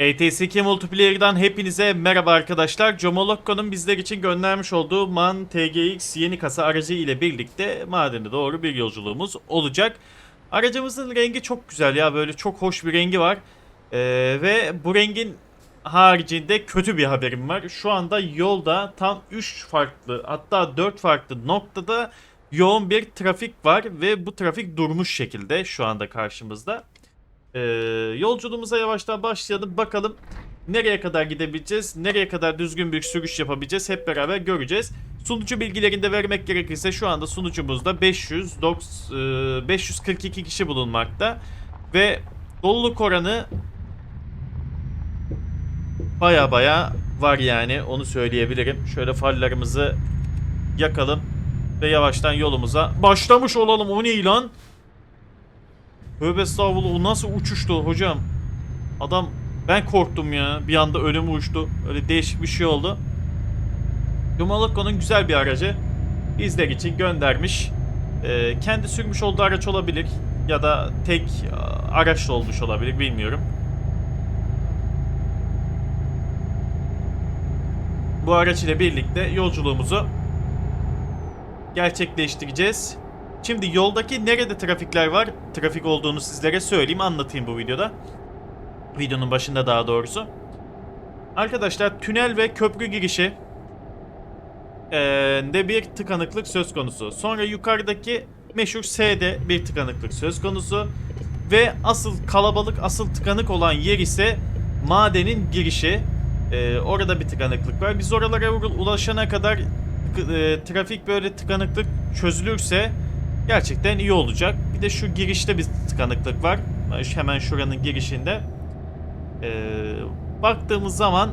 ETS2 Multiplayer'dan hepinize merhaba arkadaşlar. Jomolokko'nun bizler için göndermiş olduğu MAN TGX yeni kasa aracı ile birlikte madene doğru bir yolculuğumuz olacak. Aracımızın rengi çok güzel ya böyle çok hoş bir rengi var. Ee, ve bu rengin haricinde kötü bir haberim var. Şu anda yolda tam 3 farklı hatta 4 farklı noktada yoğun bir trafik var ve bu trafik durmuş şekilde şu anda karşımızda. Ee, yolculuğumuza yavaştan başlayalım. Bakalım nereye kadar gidebileceğiz, nereye kadar düzgün bir sürüş yapabileceğiz hep beraber göreceğiz. Sunucu bilgilerini de vermek gerekirse şu anda sunucumuzda 500, 90, e, 542 kişi bulunmakta. Ve doluluk oranı baya baya var yani onu söyleyebilirim. Şöyle farlarımızı yakalım ve yavaştan yolumuza başlamış olalım. O ne lan? Tövbe estağfurullah o nasıl uçuştu hocam? Adam ben korktum ya. Bir anda önüme uçtu. Öyle değişik bir şey oldu. Yumalakko'nun güzel bir aracı. Bizler için göndermiş. Ee, kendi sürmüş olduğu araç olabilir. Ya da tek a, araçla olmuş olabilir bilmiyorum. Bu araç ile birlikte yolculuğumuzu gerçekleştireceğiz. Şimdi yoldaki nerede trafikler var? Trafik olduğunu sizlere söyleyeyim, anlatayım bu videoda. Videonun başında daha doğrusu. Arkadaşlar tünel ve köprü girişi de bir tıkanıklık söz konusu. Sonra yukarıdaki meşhur S'de bir tıkanıklık söz konusu. Ve asıl kalabalık, asıl tıkanık olan yer ise madenin girişi. Eee, orada bir tıkanıklık var. Biz oralara ulaşana kadar e, trafik böyle tıkanıklık çözülürse gerçekten iyi olacak. Bir de şu girişte bir tıkanıklık var. Hemen şuranın girişinde. Ee, baktığımız zaman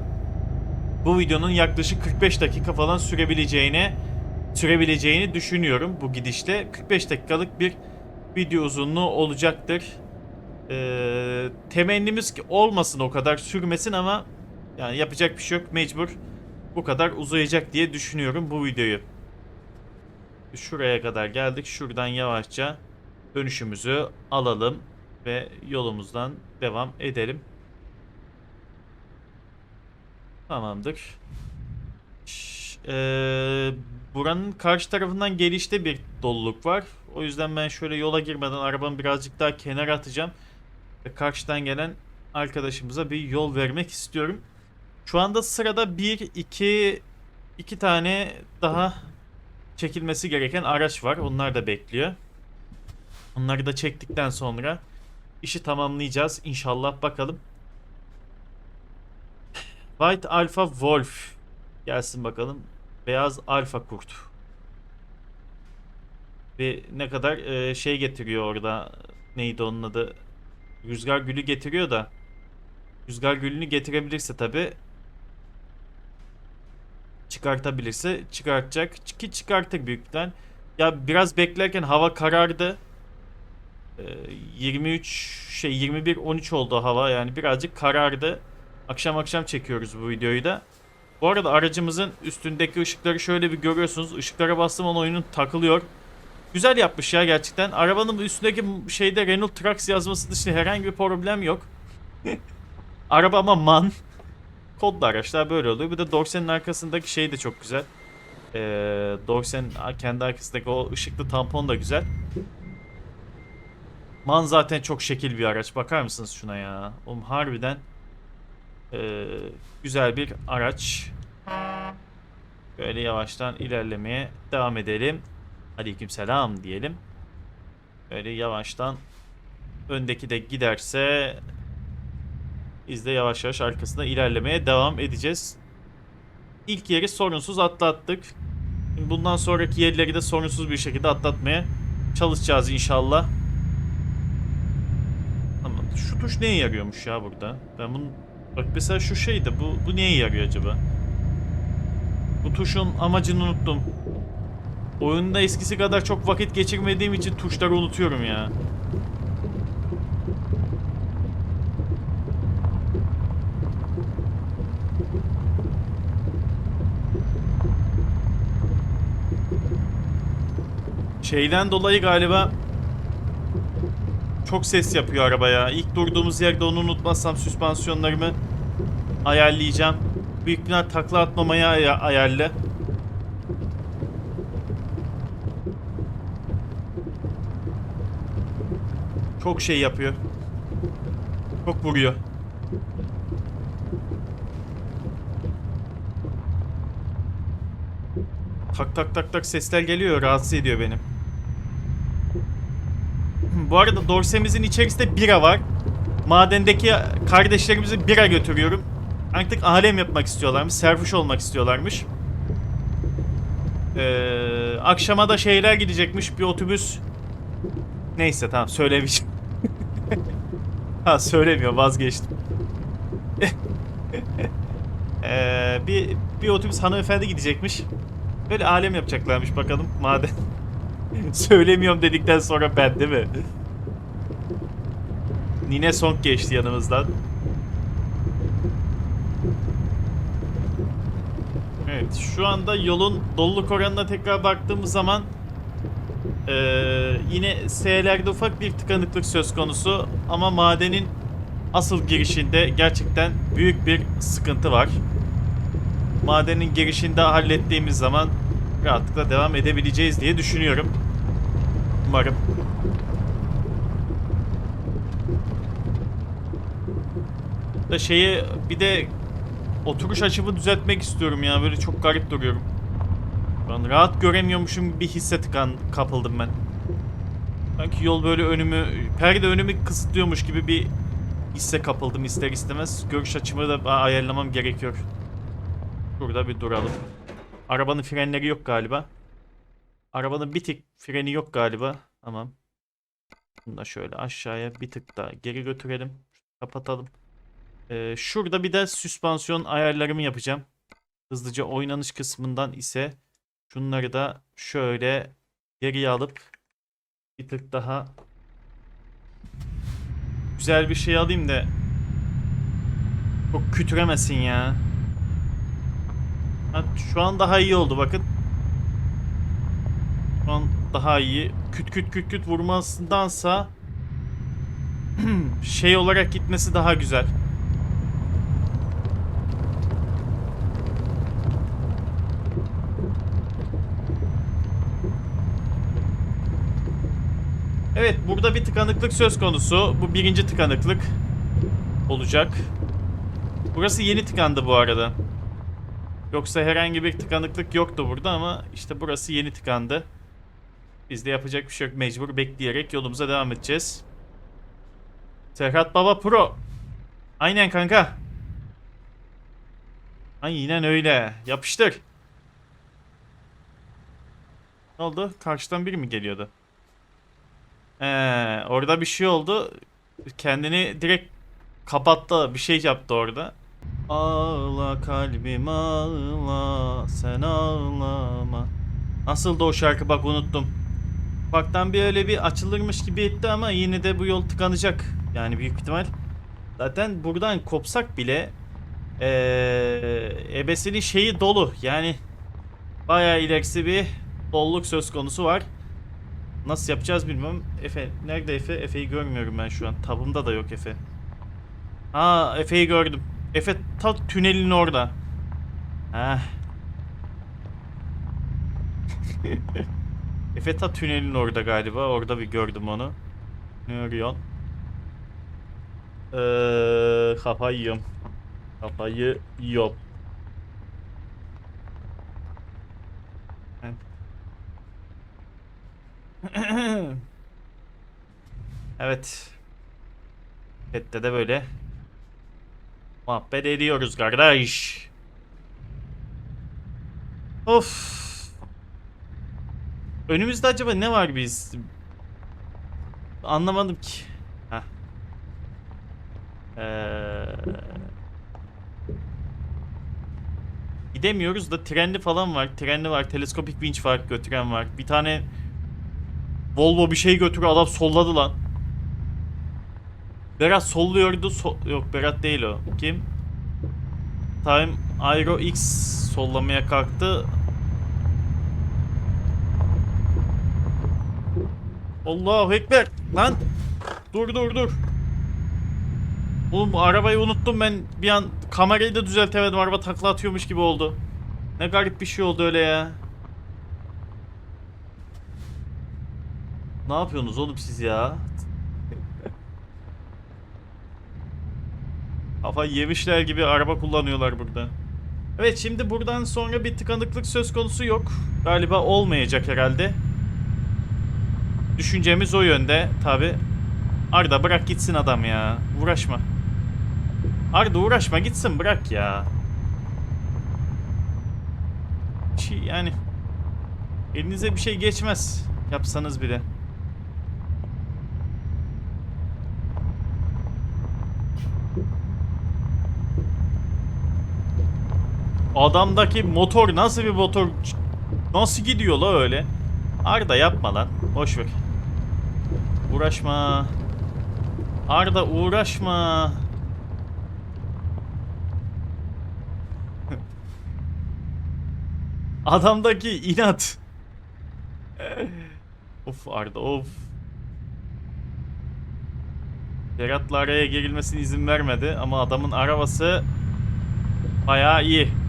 bu videonun yaklaşık 45 dakika falan sürebileceğini sürebileceğini düşünüyorum bu gidişte. 45 dakikalık bir video uzunluğu olacaktır. Ee, temennimiz ki olmasın o kadar sürmesin ama yani yapacak bir şey yok mecbur bu kadar uzayacak diye düşünüyorum bu videoyu. Şuraya kadar geldik. Şuradan yavaşça dönüşümüzü alalım ve yolumuzdan devam edelim. Tamamdır. Eee, buranın karşı tarafından gelişte bir doluluk var. O yüzden ben şöyle yola girmeden arabamı birazcık daha kenara atacağım. Ve karşıdan gelen arkadaşımıza bir yol vermek istiyorum. Şu anda sırada 1, 2, 2 tane daha çekilmesi gereken araç var. Onlar da bekliyor. Onları da çektikten sonra işi tamamlayacağız inşallah bakalım. White Alpha Wolf gelsin bakalım. Beyaz Alfa Kurt. Ve ne kadar e, şey getiriyor orada. Neydi onun adı? Rüzgar gülü getiriyor da. Rüzgar gülünü getirebilirse tabi çıkartabilirse çıkartacak ki çıkartır büyük ihtimal. Ya biraz beklerken hava karardı. Ee, 23 şey 21 13 oldu hava yani birazcık karardı. Akşam akşam çekiyoruz bu videoyu da. Bu arada aracımızın üstündeki ışıkları şöyle bir görüyorsunuz. Işıklara bastığım an oyunun takılıyor. Güzel yapmış ya gerçekten. Arabanın üstündeki şeyde Renault Trax yazması dışında herhangi bir problem yok. Araba ama man. Kodlu araçlar böyle oluyor. Bir de Dorsen'in arkasındaki şey de çok güzel. Ee, Dorsen kendi arkasındaki o ışıklı tampon da güzel. Man zaten çok şekil bir araç. Bakar mısınız şuna ya? Oğlum harbiden ee, güzel bir araç. Böyle yavaştan ilerlemeye devam edelim. Aleykümselam diyelim. Böyle yavaştan öndeki de giderse biz de yavaş yavaş arkasında ilerlemeye devam edeceğiz. İlk yeri sorunsuz atlattık. Bundan sonraki yerleri de sorunsuz bir şekilde atlatmaya çalışacağız inşallah. Ama şu tuş neye yarıyormuş ya burada? Ben bunu bak mesela şu şeydi bu bu neye yarıyor acaba? Bu tuşun amacını unuttum. Oyunda eskisi kadar çok vakit geçirmediğim için tuşları unutuyorum ya. Şeyden dolayı galiba çok ses yapıyor araba ya. İlk durduğumuz yerde onu unutmazsam süspansiyonlarımı ayarlayacağım. Büyük ihtimal takla atmamaya ay- ayarlı. Çok şey yapıyor. Çok vuruyor. Tak tak tak tak sesler geliyor. Rahatsız ediyor beni. Bu arada dorsemizin içerisinde bira var. Madendeki kardeşlerimizi bira götürüyorum. Artık alem yapmak istiyorlarmış. Serfuş olmak istiyorlarmış. Ee, akşama da şeyler gidecekmiş. Bir otobüs. Neyse tamam söylemeyeceğim. ha söylemiyor vazgeçtim. Ee, bir, bir otobüs hanımefendi gidecekmiş. Böyle alem yapacaklarmış bakalım madem. Söylemiyorum dedikten sonra ben değil mi? Nine Song geçti yanımızdan. Evet şu anda yolun doluluk oranına tekrar baktığımız zaman eee, yine S'lerde ufak bir tıkanıklık söz konusu ama madenin asıl girişinde gerçekten büyük bir sıkıntı var. Madenin girişinde hallettiğimiz zaman rahatlıkla devam edebileceğiz diye düşünüyorum. Umarım. Da şeyi bir de oturuş açımı düzeltmek istiyorum ya. Böyle çok garip duruyorum. Ben rahat göremiyormuşum gibi bir hisse tıkan kapıldım ben. Sanki yol böyle önümü, perde önümü kısıtlıyormuş gibi bir hisse kapıldım ister istemez. Görüş açımı da ayarlamam gerekiyor. Burada bir duralım. Arabanın frenleri yok galiba. Arabanın bir tık freni yok galiba. Tamam. Bunu da şöyle aşağıya bir tık daha geri götürelim. Kapatalım. Ee, şurada bir de süspansiyon ayarlarımı yapacağım. Hızlıca oynanış kısmından ise şunları da şöyle geriye alıp bir tık daha güzel bir şey alayım da çok kütüremesin ya. Ha, şu an daha iyi oldu bakın. Şu an daha iyi. Küt küt küt küt vurmasındansa şey olarak gitmesi daha güzel. Evet burada bir tıkanıklık söz konusu. Bu birinci tıkanıklık olacak. Burası yeni tıkandı bu arada. Yoksa herhangi bir tıkanıklık yoktu burada ama işte burası yeni tıkandı. Biz de yapacak bir şey yok. Mecbur bekleyerek yolumuza devam edeceğiz. Serhat Baba Pro. Aynen kanka. Aynen öyle. Yapıştır. Ne oldu? Karşıdan biri mi geliyordu? Ee, orada bir şey oldu. Kendini direkt kapattı. Bir şey yaptı orada. Ağla kalbim ağla sen ağlama. Nasıldı o şarkı bak unuttum. Ufaktan bir öyle bir açılırmış gibi etti ama yine de bu yol tıkanacak. Yani büyük ihtimal. Zaten buradan kopsak bile ee, ebesinin şeyi dolu. Yani bayağı ilerisi bir doluluk söz konusu var. Nasıl yapacağız bilmiyorum. Efe nerede Efe? Efe'yi görmüyorum ben şu an. Tabımda da yok Efe. Ha Efe'yi gördüm. Efe ta tünelin orada. Heh. Efe ta tünelin orada galiba. Orada bir gördüm onu. Arıyorsun? Ee, kafayı yiyorum. Kafayı yiyorum. evet. Pet'te de böyle muhabbet ediyoruz kardeş. Of. Önümüzde acaba ne var biz? Anlamadım ki. Heh. Ee... Gidemiyoruz da trenli falan var. Trenli var. Teleskopik vinç var. Götüren var. Bir tane Volvo bir şey götürüyor. Adam solladı lan. Berat solluyordu. So- Yok Berat değil o. Kim? Time Aero X sollamaya kalktı. Allahu Ekber. Lan. Dur dur dur. Oğlum arabayı unuttum ben bir an kamerayı da düzeltemedim araba takla atıyormuş gibi oldu. Ne garip bir şey oldu öyle ya. Ne yapıyorsunuz oğlum siz ya? Kafa yemişler gibi araba kullanıyorlar burada. Evet şimdi buradan sonra bir tıkanıklık söz konusu yok. Galiba olmayacak herhalde. Düşüncemiz o yönde tabi. Arda bırak gitsin adam ya. Uğraşma. Arda uğraşma gitsin bırak ya. Yani elinize bir şey geçmez yapsanız bile. Adamdaki motor nasıl bir motor? Nasıl gidiyor la öyle? Arda yapma lan. Boş ver. Uğraşma. Arda uğraşma. Adamdaki inat. of Arda of. Berat'la araya girilmesine izin vermedi ama adamın arabası bayağı iyi.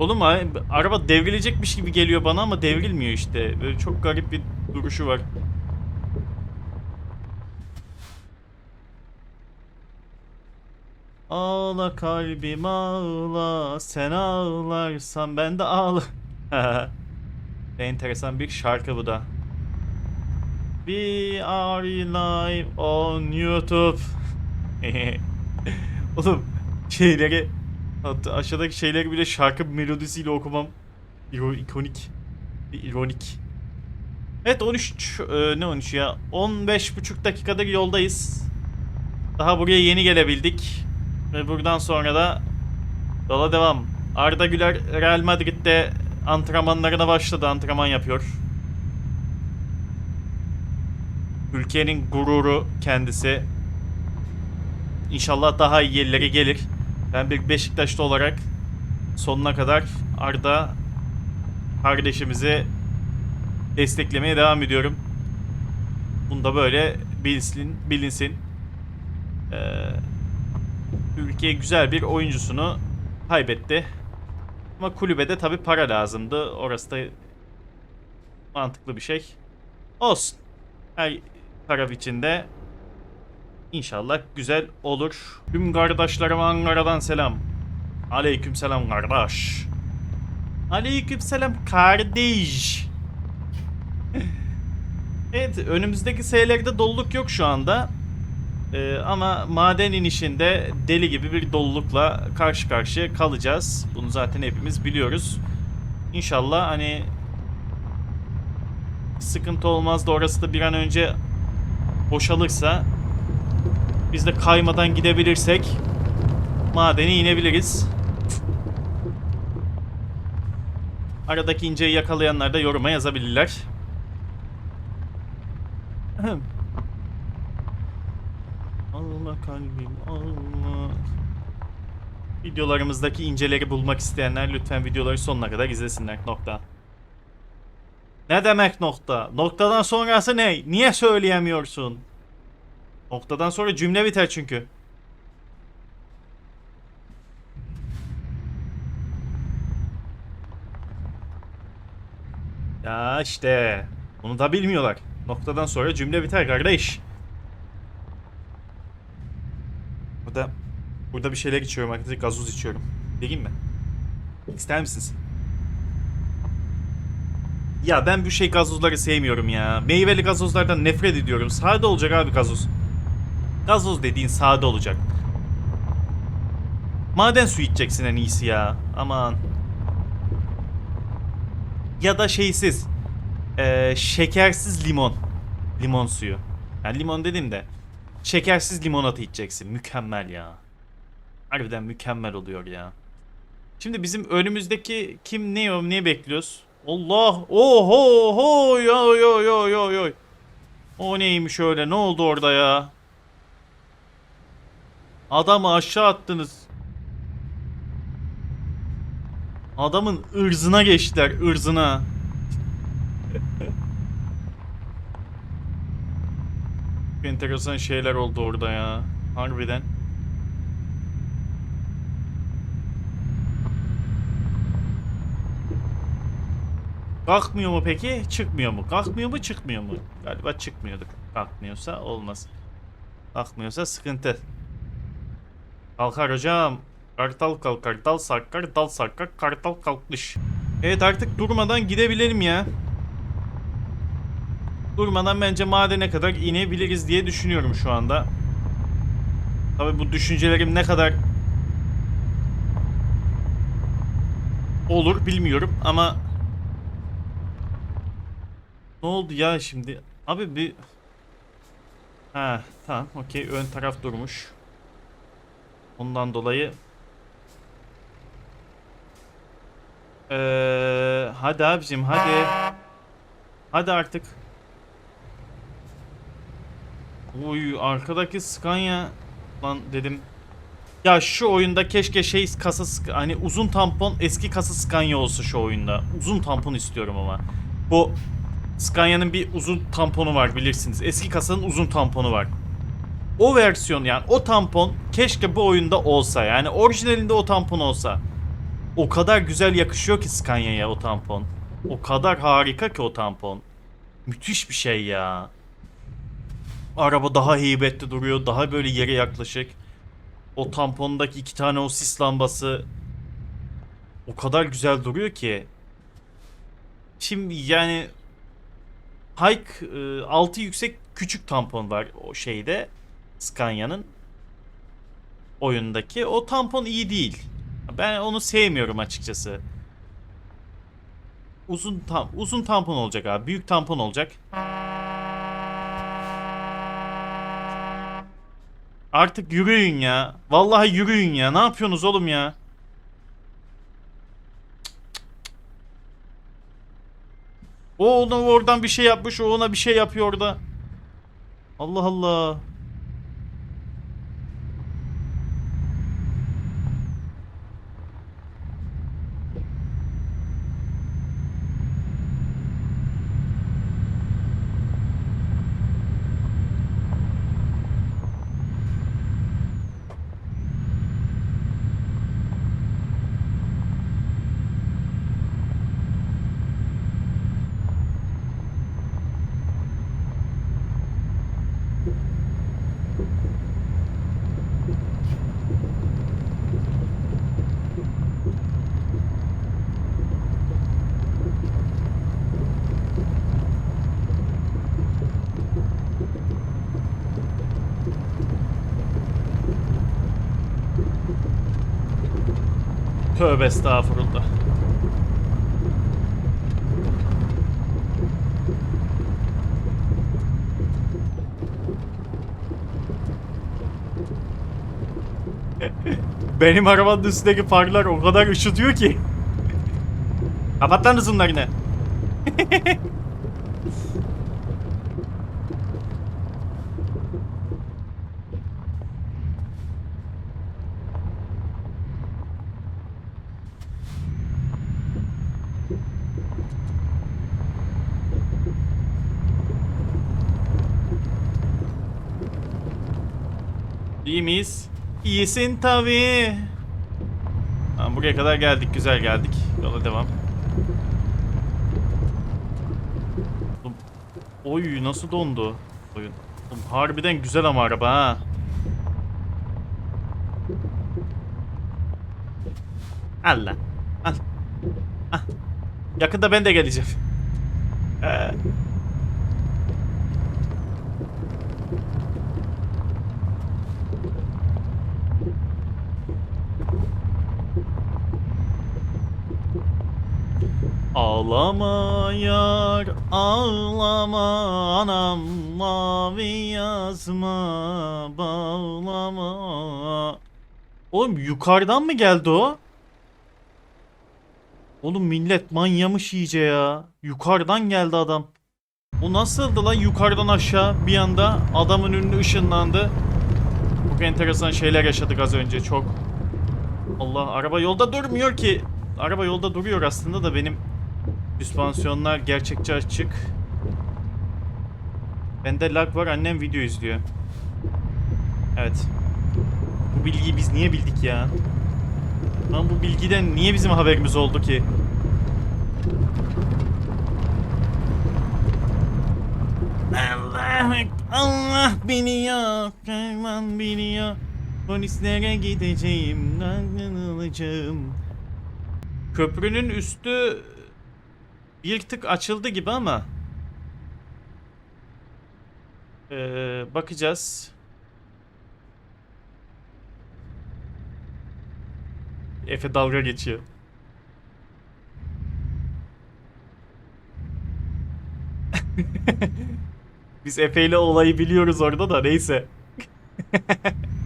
Oğlum araba devrilecekmiş gibi geliyor bana ama devrilmiyor işte. Böyle çok garip bir duruşu var. Ağla kalbim ağla sen ağlarsan ben de ağla. Enteresan bir şarkı bu da. We are live on YouTube. Oğlum şeyleri hatta aşağıdaki şeyleri bile şarkı melodisiyle okumam ikonik. İronik. Evet 13 e, ne 13 ya 15 buçuk dakikadır yoldayız. Daha buraya yeni gelebildik. Ve buradan sonra da yola devam. Arda Güler Real Madrid'de antrenmanlarına başladı. Antrenman yapıyor. Ülkenin gururu kendisi. İnşallah daha iyi yerlere gelir. Ben bir Beşiktaşlı olarak sonuna kadar Arda kardeşimizi desteklemeye devam ediyorum. Bunu da böyle bilinsin. bilinsin. Ee, ülke güzel bir oyuncusunu kaybetti. Ama kulübede tabi para lazımdı. Orası da mantıklı bir şey. Olsun. Her taraf içinde inşallah güzel olur. Tüm kardeşlerime Ankara'dan selam. Aleyküm selam kardeş. Aleyküm selam kardeş. evet önümüzdeki seylerde doluluk yok şu anda. Ee, ama maden inişinde deli gibi bir dolulukla karşı karşıya kalacağız. Bunu zaten hepimiz biliyoruz. İnşallah hani sıkıntı olmaz da orası da bir an önce boşalırsa biz de kaymadan gidebilirsek madene inebiliriz. Aradaki inceyi yakalayanlar da yoruma yazabilirler. Allah kalbim Allah. Videolarımızdaki inceleri bulmak isteyenler lütfen videoları sonuna kadar izlesinler. Nokta. Ne demek nokta? Noktadan sonrası ne? Niye söyleyemiyorsun? Noktadan sonra cümle biter çünkü. Ya işte. Bunu da bilmiyorlar. Noktadan sonra cümle biter kardeş. Burada burada bir şeyler içiyorum arkadaşlar. Gazoz içiyorum. Vereyim mi? İster misiniz? Ya ben bu şey gazozları sevmiyorum ya. Meyveli gazozlardan nefret ediyorum. Sade olacak abi gazoz. Gazoz dediğin sade olacak. Maden suyu içeceksin en iyisi ya. Aman. Ya da şeysiz. Ee, şekersiz limon. Limon suyu. Yani limon dedim de. Şekersiz limonata içeceksin. Mükemmel ya. Harbiden mükemmel oluyor ya. Şimdi bizim önümüzdeki kim ne ne bekliyoruz? Allah! Oho! Ho! Yo yo yo yo yo. O neymiş öyle? Ne oldu orada ya? Adamı aşağı attınız. Adamın ırzına geçtiler, ırzına. Enteresan şeyler oldu orada ya. Harbiden. Kalkmıyor mu peki? Çıkmıyor mu? Kalkmıyor mu? Çıkmıyor mu? Galiba çıkmıyordu. Kalkmıyorsa olmaz. Kalkmıyorsa sıkıntı. Kalkar hocam. Kartal kalkar, dal sarkar, dal sarkar, kartal kalkmış. Evet artık durmadan gidebilelim ya. Durmadan bence madene kadar inebiliriz diye düşünüyorum şu anda. Tabii bu düşüncelerim ne kadar olur bilmiyorum ama ne oldu ya şimdi? Abi bir Ha tamam okey ön taraf durmuş. Ondan dolayı Ee, hadi abicim hadi. Hadi artık. Uy arkadaki Scania lan dedim. Ya şu oyunda keşke şey kasa hani uzun tampon eski kasa Scania olsa şu oyunda. Uzun tampon istiyorum ama. Bu Scania'nın bir uzun tamponu var bilirsiniz. Eski kasanın uzun tamponu var. O versiyon yani o tampon keşke bu oyunda olsa. Yani orijinalinde o tampon olsa. O kadar güzel yakışıyor ki Scania'ya o tampon. O kadar harika ki o tampon. Müthiş bir şey ya. Araba daha heybetli duruyor. Daha böyle yere yaklaşık. O tampondaki iki tane o sis lambası o kadar güzel duruyor ki. Şimdi yani Hike e, altı yüksek küçük tampon var o şeyde Scania'nın oyundaki. O tampon iyi değil. Ben onu sevmiyorum açıkçası. Uzun tam uzun tampon olacak abi. Büyük tampon olacak. Artık yürüyün ya. Vallahi yürüyün ya. Ne yapıyorsunuz oğlum ya? O ona oradan bir şey yapmış, o ona bir şey yapıyor orada. Allah Allah. Tövbe estağfurullah. Benim arabanın üstündeki farlar o kadar ışıtıyor ki. Kapat lan hızınlarını. İyi miyiz? İyisin tabii. Tamam, buraya kadar geldik. Güzel geldik. Yola devam. Oy nasıl dondu oyun. Harbiden güzel ama araba ha. Allah. Al. Ah. Yakında ben de geleceğim. Ee, Ağlama yar ağlama anam mavi yazma bağlama Oğlum yukarıdan mı geldi o? Oğlum millet manyamış iyice ya. Yukarıdan geldi adam. O nasıldı lan yukarıdan aşağı bir anda adamın önüne ışınlandı. Çok enteresan şeyler yaşadık az önce çok. Allah araba yolda durmuyor ki. Araba yolda duruyor aslında da benim Süspansiyonlar gerçekçi açık. Bende lag var annem video izliyor. Evet. Bu bilgiyi biz niye bildik ya? Lan bu bilgiden niye bizim haberimiz oldu ki? Allah Allah biliyor, Kervan biliyor. Polislere gideceğim, nereden alacağım? Köprünün üstü bir tık açıldı gibi ama ee, bakacağız. Efe dalga geçiyor. Biz Efe ile olayı biliyoruz orada da neyse.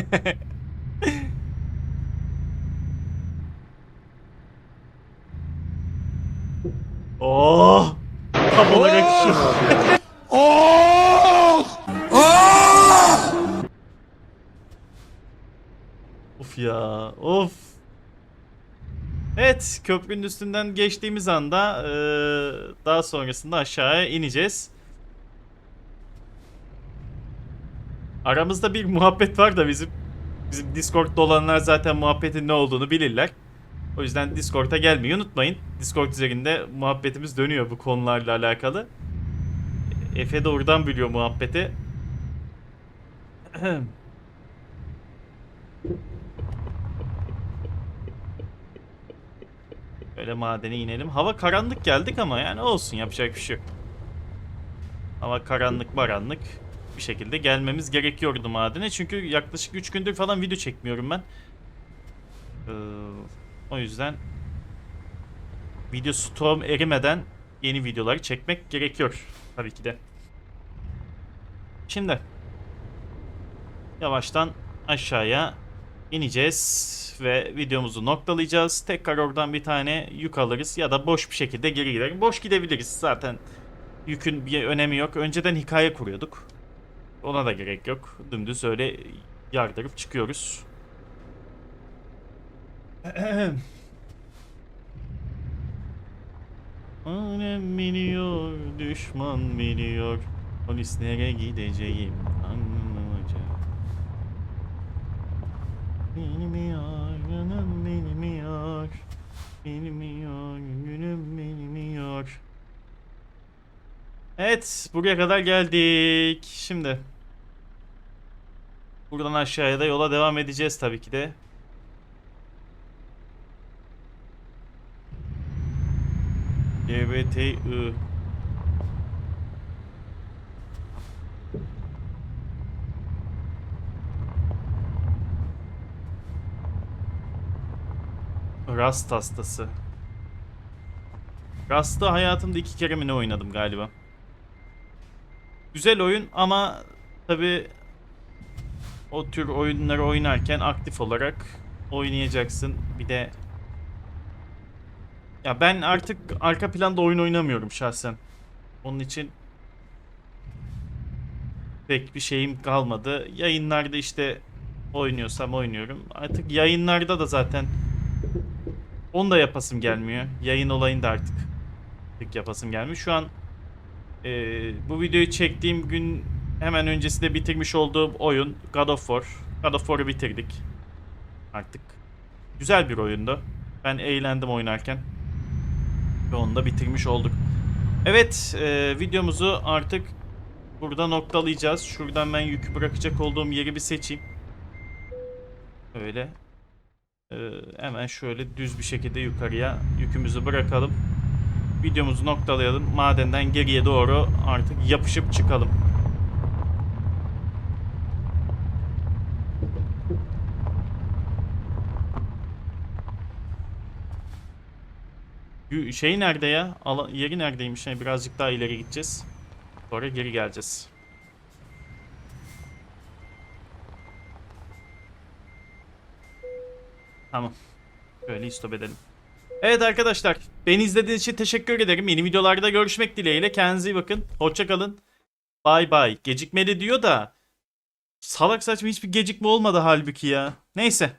Oh! Tam olarak şu. Of ya, of. Evet, köprünün üstünden geçtiğimiz anda eee, daha sonrasında aşağıya ineceğiz. Aramızda bir muhabbet var da bizim bizim Discord'da olanlar zaten muhabbetin ne olduğunu bilirler. O yüzden Discord'a gelmeyi unutmayın. Discord üzerinde muhabbetimiz dönüyor bu konularla alakalı. Efe de oradan biliyor muhabbeti. Böyle madene inelim. Hava karanlık geldik ama yani olsun yapacak bir şey yok. Hava karanlık baranlık bir şekilde gelmemiz gerekiyordu madene. Çünkü yaklaşık 3 gündür falan video çekmiyorum ben. Ee, o yüzden video stoğum erimeden yeni videoları çekmek gerekiyor tabii ki de. Şimdi yavaştan aşağıya ineceğiz ve videomuzu noktalayacağız. Tekrar oradan bir tane yük alırız ya da boş bir şekilde geri gidelim. Boş gidebiliriz zaten. Yükün bir önemi yok. Önceden hikaye kuruyorduk. Ona da gerek yok. Dümdüz öyle yardırıp çıkıyoruz. Alem biliyor, düşman biliyor. Polislere gideceğim. Anlayacak. Benim yar. Benim yar, günüm yar. Evet, buraya kadar geldik. Şimdi buradan aşağıya da yola devam edeceğiz tabii ki de. GBTI Rust hastası. Rust'ı hayatımda iki kere mi ne oynadım galiba. Güzel oyun ama tabi o tür oyunları oynarken aktif olarak oynayacaksın. Bir de ya ben artık arka planda oyun oynamıyorum şahsen. Onun için pek bir şeyim kalmadı. Yayınlarda işte oynuyorsam oynuyorum. Artık yayınlarda da zaten onu da yapasım gelmiyor. Yayın olayını da artık yapasım gelmiyor. Şu an e, bu videoyu çektiğim gün hemen öncesinde bitirmiş olduğum oyun God of War. God of War'u bitirdik. Artık güzel bir oyundu. Ben eğlendim oynarken. Ve onu da bitirmiş olduk. Evet e, videomuzu artık burada noktalayacağız. Şuradan ben yükü bırakacak olduğum yeri bir seçeyim. Öyle. E, hemen şöyle düz bir şekilde yukarıya yükümüzü bırakalım. Videomuzu noktalayalım. Madenden geriye doğru artık yapışıp çıkalım. Şey nerede ya? Yeri neredeymiş? Yani birazcık daha ileri gideceğiz. Sonra geri geleceğiz. Tamam. Böyle istop edelim. Evet arkadaşlar beni izlediğiniz için teşekkür ederim. Yeni videolarda görüşmek dileğiyle. Kendinize iyi bakın. Hoşçakalın. Bay bay. Gecikmeli diyor da salak saçma hiçbir gecikme olmadı halbuki ya. Neyse